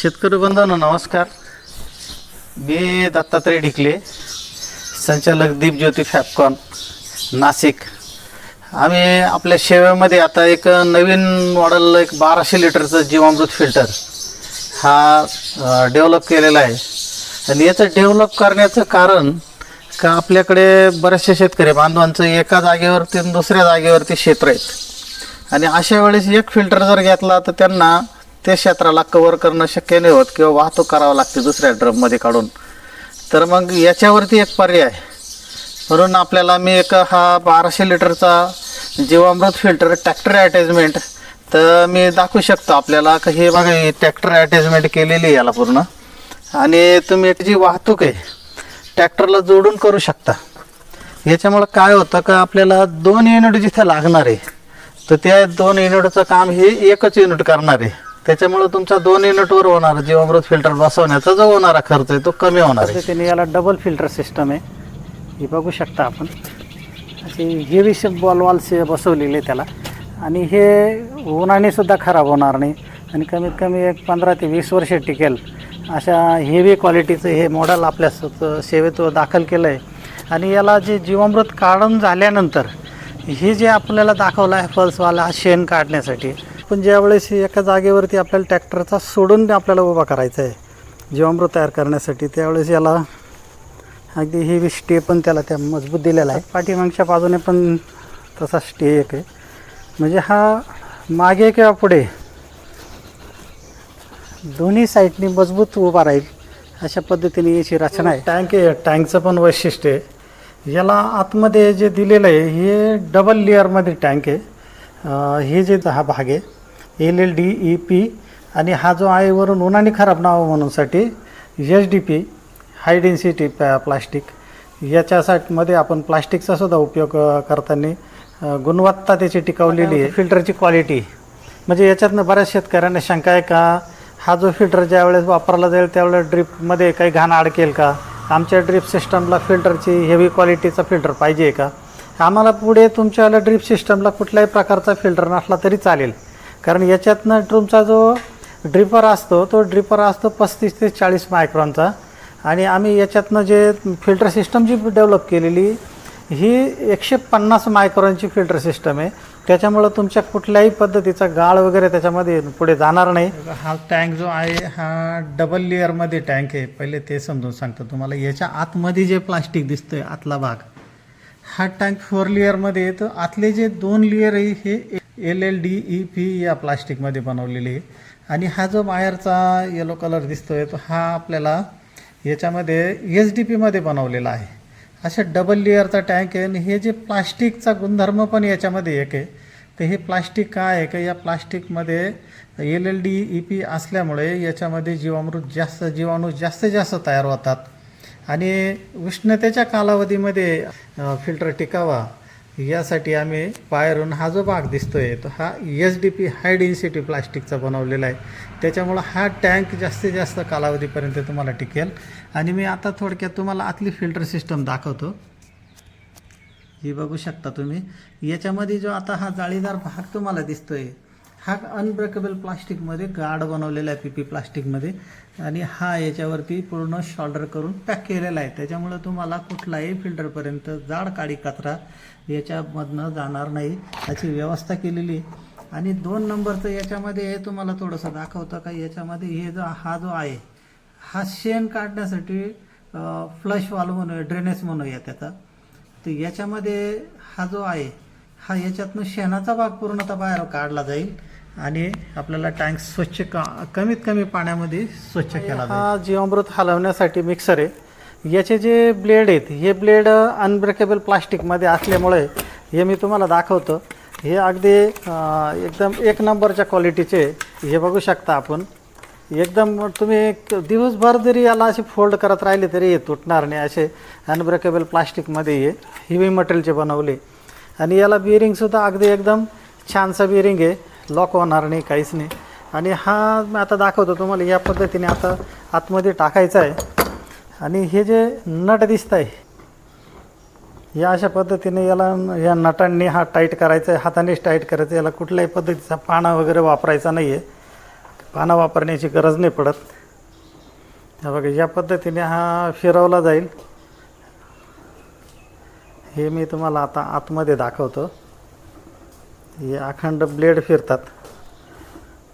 शेतकरी बंधूंनो नमस्कार. मी दत्तात्रय ढिकले संचालक दीपज्योती फॅपकॉन नाशिक. आम्ही आपल्या शेव्यामध्ये आता एक नवीन मॉडेल एक बाराशे लिटरचं जीवामृत फिल्टर हा डेव्हलप केलेला आहे. आणि याचं डेव्हलप करण्याचं कारण का आपल्याकडे बऱ्याचशा शेतकरी बांधवांचं एका जागेवरती दुसऱ्या जागेवरती क्षेत्र आहेत. आणि अशा वेळेस एक फिल्टर जर घेतला तर त्यांना त्या क्षेत्राला कव्हर करणं शक्य नाही होत किंवा वाहतूक करावं लागते दुसऱ्या ड्रममध्ये काढून. तर मग याच्यावरती एक पर्याय म्हणून आपल्याला मी एक हा बाराशे लिटरचा जीवामृत फिल्टर ट्रॅक्टर अटॅचमेंट तर मी दाखवू शकतो आपल्याला. का हे बघा ही ट्रॅक्टर अटॅचमेंट केलेली आहे याला पूर्ण. आणि तुम्ही एक जी वाहतूक आहे ट्रॅक्टरला जोडून करू शकता. याच्यामुळं काय होतं का आपल्याला दोन युनिट जिथे लागणार आहे तर त्या दोन युनिटचं काम हे एकच युनिट करणार आहे. त्याच्यामुळं तुमचा दोन युनिटवर होणार जीवामृत फिल्टर बसवण्याचा जो होणारा खर्च आहे तो कमी होणार आहे. त्याने याला डबल फिल्टर सिस्टम आहे. हे बघू शकता आपण. असे हेवी बॉल वॉल्स बसवलेले आहे त्याला. आणि हे उन्हाने सुद्धा खराब होणार नाही. आणि कमीत कमी एक पंधरा ते वीस वर्ष टिकेल. अशा हेवी क्वालिटीचं हे मॉडेल आपल्या स- सेवेत दाखल केलं आहे आणि याला जे जीवामृत काढून झाल्यानंतर हे जे आपल्याला दाखवलं आहे पल्सवाला हा शेण काढण्यासाठी पण ज्यावेळेस एका जागेवरती आपल्याला ट्रॅक्टरचा सोडून आपल्याला उभा करायचा आहे जीवामृत तयार करण्यासाठी त्यावेळेस याला अगदी हेवी स्टे पण त्याला त्या मजबूत दिलेला आहे. पाठीमागच्या बाजूने पण तसा स्टे एक आहे. म्हणजे हा मागे किंवा पुढे दोन्ही साईडनी मजबूत उभा राहील अशा पद्धतीने याची रचना आहे. टँक आहे टँकचं पण वैशिष्ट्य आहे. याला आतमध्ये जे दिलेलं आहे हे डबल लेअरमध्ये टँक आहे. हे जे हा भाग आहे L L D E P आणि हा जो आहे वरून उन्हाने खराब नाव म्हणूनसाठी H D P high density प्लॅ plastic याच्यासाठी मध्ये आपण प्लास्टिकचा सुद्धा उपयोग करताना गुणवत्ता त्याची टिकवलेली आहे. फिल्टरची क्वालिटी म्हणजे याच्यातनं बऱ्याच शेतकऱ्यांना शंका आहे का? हा जो फिल्टर ज्या वेळेस वापरला जाईल त्यावेळेस ड्रीपमध्ये काही घाण अडकेल का? आमच्या ड्रीप सिस्टमला फिल्टरची हेवी क्वालिटीचा फिल्टर पाहिजे का? आम्हाला पुढे तुमच्यावाल्या ड्रीप सिस्टमला कुठल्याही प्रकारचा फिल्टर नसला तरी चालेल. कारण याच्यातनं तुमचा जो ड्रिपर असतो तो ड्रिपर असतो पस्तीस ते चाळीस मायक्रॉनचा. आणि आम्ही याच्यातनं जे फिल्टर सिस्टम जी डेव्हलप केलेली ही एकशे पन्नास मायक्रॉनची फिल्टर सिस्टम आहे. त्याच्यामुळं तुमच्या कुठल्याही पद्धतीचा गाळ वगैरे त्याच्यामध्ये पुढे जाणार नाही. हा टँक जो आहे हा डबल लेअरमध्ये टँक आहे. पहिले ते समजून सांगतो तुम्हाला. याच्या आतमध्ये जे प्लास्टिक दिसतंय आतला भाग हा टँक फोर लेअरमध्ये येतो आतले जे दोन लेअर आहे हे L L D E P या प्लास्टिकमध्ये बनवलेली आहे. आणि हा जो बाहेरचा येलो कलर दिसतोय तो हा आपल्याला याच्यामध्ये एच डी पीमध्ये बनवलेला आहे. अशा डबल लेअरचा टँक आहे आणि हे जे प्लास्टिकचा गुणधर्म पण याच्यामध्ये एक आहे. तर हे प्लास्टिक काय आहे? का या प्लास्टिकमध्ये L L D E P असल्यामुळे याच्यामध्ये जीवामृत जास्त जीवाणू जास्तीत जास्त तयार होतात. आणि उष्णतेच्या कालावधीमध्ये फिल्टर टिकावा. यासाठी आम्ही पायरून हा जो भाग दिसतोय तो हा H D P high density प्लास्टिकचा बनवलेला आहे. त्याच्यामुळं हा टँक जास्तीत जास्त कालावधीपर्यंत तुम्हाला टिकेल. आणि मी आता थोडक्यात तुम्हाला आतली फिल्टर सिस्टम दाखवतो. ही बघू शकता तुम्ही. याच्यामध्ये जो आता हा जाळीदार भाग तुम्हाला दिसतोय हा अनब्रेकेबल प्लास्टिकमध्ये गार्ड बनवलेला आहे पी पी प्लास्टिकमध्ये आणि हा याच्यावरती पूर्ण शॉल्डर करून पॅक केलेला आहे. त्याच्यामुळं तुम्हाला कुठलाही फिल्टरपर्यंत जाड काळी कचरा याच्यामधनं जाणार नाही याची व्यवस्था केलेली आहे. आणि दोन नंबरचं याच्यामध्ये हे तुम्हाला थोडंसं दाखवतं का? याच्यामध्ये हे जो हा जो आहे हा शेण काढण्यासाठी फ्लश वाल म्हणूया ड्रेनेज म्हणूया त्याचा. तर याच्यामध्ये हा जो आहे हा याच्यातनं शेणाचा भाग पूर्णतः बाहेर काढला जाईल. आणि आपल्याला टँक स्वच्छ का कमीत कमी पाण्यामध्ये स्वच्छ केला हा जीवामृत हलवण्यासाठी मिक्सर आहे. याचे जे ब्लेड आहेत हे ब्लेड अनब्रेकेबल प्लास्टिकमध्ये असल्यामुळे हे मी तुम्हाला दाखवतो. हे अगदी अं, एकदम एक नंबरच्या क्वालिटीचे हे बघू शकता आपण. एकदम तुम्ही एक दिवसभर जरी याला असे फोल्ड करत राहिले तरी हे तुटणार नाही. असे अनब्रेकेबल प्लास्टिकमध्ये हे हेवी मटेरियलचे बनवले. आणि याला बिअरिंगसुद्धा अगदी एकदम छानसा बिअरिंग आहे. लॉक होणार नाही काहीच नाही. आणि हा मी आता दाखवतो तुम्हाला या पद्धतीने आता आतमध्ये टाकायचा आहे. आणि हे जे नट दिसत आहे या अशा पद्धतीने याला या नटांनी हा टाईट करायचा आहे हातानेच टाईट करायचं आहे. याला कुठल्याही पद्धतीचा पाना वगैरे वापरायचा नाही आहे पानं वापरण्याची गरज नाही पडत. हा बघा या पद्धतीने हा फिरवला जाईल. हे मी तुम्हाला आता आतमध्ये दाखवतो. हे अखंड ब्लेड फिरतात.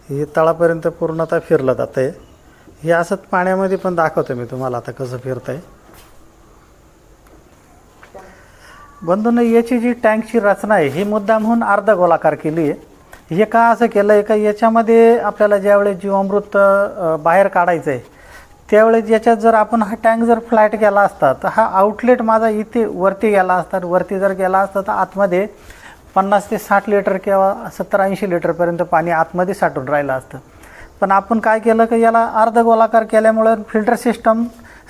हे तळापर्यंत पूर्णतः फिरलं जातं आहे हे असंच पाण्यामध्ये पण दाखवतो मी तुम्हाला आता कसं फिरतं आहे बंधून याची जी टँकची रचना आहे ही मुद्दामहून अर्ध गोलाकार केली आहे. हे का असं केलं आहे? का याच्यामध्ये आपल्याला ज्यावेळेस जीवामृत बाहेर काढायचं आहे त्यावेळेस याच्यात जर आपण हा टँक जर फ्लॅट गेला असता तर हा आउटलेट माझा इथे वरती गेला असता वरती जर गेला असता तर आतमध्ये पन्नास ते साठ लिटर किंवा सत्तर ऐंशी लिटरपर्यंत पाणी आतमध्ये साठून राहिलं असतं. पण आपण काय केलं की याला अर्ध गोलाकार केल्यामुळं फिल्टर सिस्टम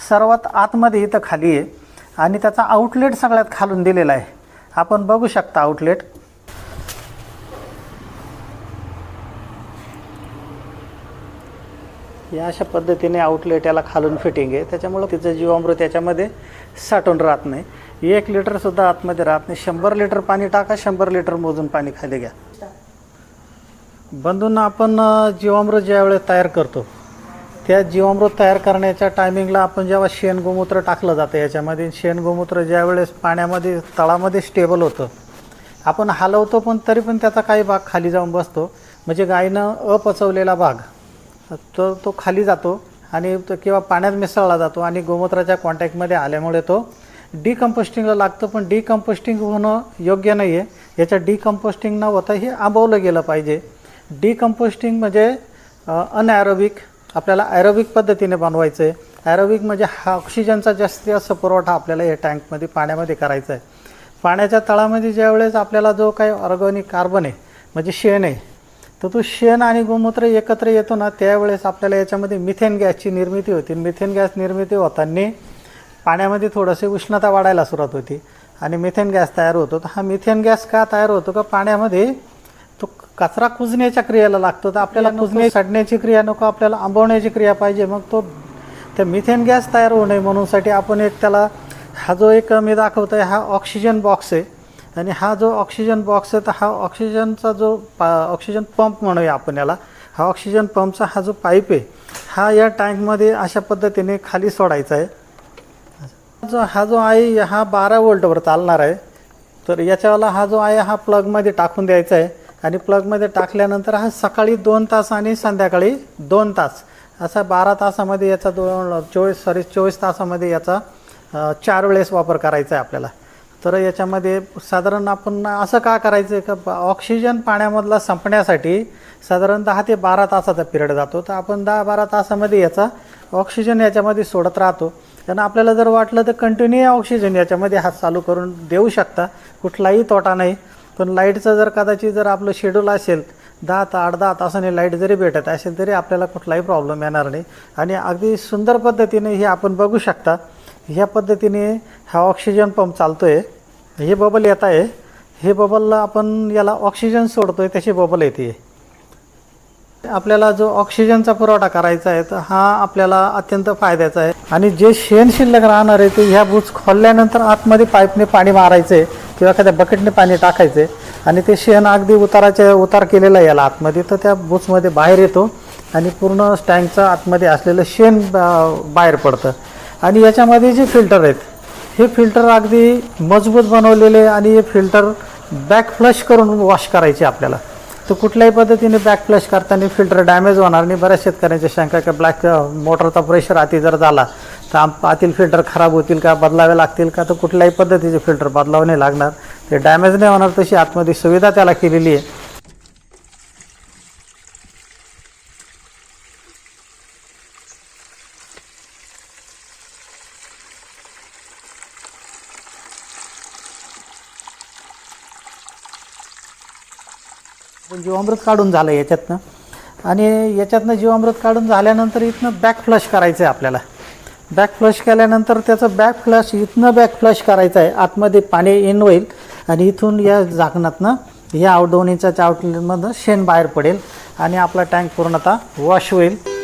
सर्वात आतमध्ये इथं खाली आहे आणि त्याचा आउटलेट सगळ्यात खालून दिलेला आहे. आपण बघू शकता आउटलेट या अशा पद्धतीने आउटलेट याला खालून फिटिंग आहे. त्याच्यामुळं तिचं जीवामृत याच्यामध्ये साठून राहत नाही. एक लिटरसुद्धा आतमध्ये राहत नाही. शंभर लिटर पाणी टाका शंभर लिटर मोजून पाणी खाली घ्या. बंधूंना आपण जीवामृत ज्यावेळेस तयार करतो त्या जीवामृत तयार करण्याच्या टायमिंगला आपण जेव्हा शेण गोमूत्र टाकलं जातं याच्यामध्ये शेण गोमूत्र ज्यावेळेस पाण्यामध्ये तळामध्ये स्टेबल होतं आपण हलवतो पण तरी पण त्याचा काही भाग खाली जाऊन बसतो. म्हणजे गायनं अपचवलेला भाग. तो तो खाली जातो आणि तो किंवा पाण्यात मिसळला जातो आणि गोमूत्राच्या कॉन्टॅक्टमध्ये आल्यामुळे तो डिकम्पोस्टिंगला लागतो. पण डिकम्पोस्टिंग होणं योग्य नाही आहे याच्या डिकम्पोस्टिंग न होता हे आंबवलं गेलं पाहिजे. डिकम्पोस्टिंग म्हणजे अनॲरोबिक आपल्याला ॲरोबिक पद्धतीने बनवायचं आहे ॲरोबिक म्हणजे हा ऑक्सिजनचा जास्तीत जास्त पुरवठा आपल्याला या टँकमध्ये पाण्यामध्ये करायचा आहे पाण्याच्या तळामध्ये ज्यावेळेस आपल्याला जो काही ऑर्गॅनिक कार्बन आहे म्हणजे शेण आहे तर तो शेण आणि गोमूत्र एकत्र येतो ना त्यावेळेस आपल्याला याच्यामध्ये मिथेन गॅसची निर्मिती होती. मिथेन गॅस निर्मिती होताना पाण्यामध्ये थोडंसे उष्णता वाढायला सुरुवात होती आणि मिथेन गॅस तयार होतो. तर हा मिथेन गॅस का तयार होतो का? पाण्यामध्ये तो कचरा कुजण्याच्या क्रियेला लागतो. तर आपल्याला कुजणे सडण्याची क्रिया नको आपल्याला आंबवण्याची क्रिया पाहिजे. मग तो त्या मिथेन गॅस तयार होऊ नये म्हणूनसाठी आपण एक त्याला हा जो एक मी दाखवतो आहे हा ऑक्सिजन बॉक्स आहे. आणि हा जो ऑक्सिजन बॉक्स आहे तर हा ऑक्सिजनचा जो पा ऑक्सिजन पंप म्हणूया आपण याला हा ऑक्सिजन पंपचा हा जो पाईप आहे हा या टँकमध्ये अशा पद्धतीने खाली सोडायचा आहे. जो हा जो आहे हा बारा वोल्टवर चालणार आहे. तर याच्यावाला हा जो आहे हा प्लगमध्ये टाकून द्यायचा आहे. आणि प्लगमध्ये टाकल्यानंतर हा सकाळी दोन तास आणि संध्याकाळी दोन तास असा बारा तासामध्ये याचा दोन चोवीस सॉरी चोवीस तासामध्ये याचा चार वेळेस वापर करायचा आहे आपल्याला. तर याच्यामध्ये साधारण आपण असं का करायचं आहे का ऑक्सिजन पाण्यामधला संपण्यासाठी साधारण दहा ते बारा तासाचा पिरियड जातो. तर आपण दहा बारा तासामध्ये याचा ऑक्सिजन याच्यामध्ये सोडत राहतो. त्यांना आपल्याला जर वाटलं तर कंटिन्यू ऑक्सिजन याच्यामध्ये हात चालू करून देऊ शकता. कुठलाही तोटा नाही. पण लाईटचं जर कदाचित जर आपलं शेड्यूल असेल दहा ता आठ दहा तासाने लाइट जरी भेटत असेल तरी आपल्याला कुठलाही प्रॉब्लेम येणार नाही. आणि अगदी सुंदर पद्धतीने हे आपण बघू शकता. ह्या पद्धतीने हा ऑक्सिजन पंप चालतो आहे हे बबल येत आहे. हे बबलला आपण याला ऑक्सिजन सोडतो आहे त्याची बबल येते. आपल्याला जो ऑक्सिजनचा पुरवठा करायचा आहे तर हा आपल्याला अत्यंत फायद्याचा आहे. आणि जे शेण शिल्लक राहणार आहे ते ह्या बूच खोलल्यानंतर आतमध्ये पाईपने पाणी मारायचं आहे किंवा एखाद्या बकेटने पाणी टाकायचं. आहे आणि ते शेण अगदी उताराच्या उतार केलेला आहे याला आतमध्ये. तर त्या बूचमध्ये बाहेर येतो आणि पूर्ण स्टँकचं आतमध्ये असलेलं शेण बाहेर पडतं. आणि याच्यामध्ये जे फिल्टर आहेत हे फिल्टर अगदी मजबूत बनवलेले आणि हे फिल्टर बॅक फ्लश करून वॉश करायचे आपल्याला. तर कुठल्याही पद्धतीने बॅक फ्लश करताना फिल्टर डॅमेज होणार नाही. बऱ्याच शेतकऱ्यांच्या शंका की ब्लॅक मोटरचा प्रेशर आती जर झाला तर आतील फिल्टर खराब होतील का बदलावे लागतील का? तर कुठल्याही पद्धतीचे फिल्टर बदलावं नाही लागणार. ते डॅमेज नाही होणार तशी आतमध्ये सुविधा त्याला केलेली आहे. पण जीवामृत काढून झालं याच्यातनं. आणि याच्यातनं जीवामृत काढून झाल्यानंतर इथनं बॅक फ्लश करायचं आहे आपल्याला. बॅक फ्लश केल्यानंतर त्याचं बॅक फ्लश इथनं बॅक फ्लश करायचं आहे. आतमध्ये पाणी इन होईल आणि इथून या झाकणातनं या दोन इंचाच्या आउटलेटमधनं शेण बाहेर पडेल आणि आपला टँक पूर्णतः वॉश होईल.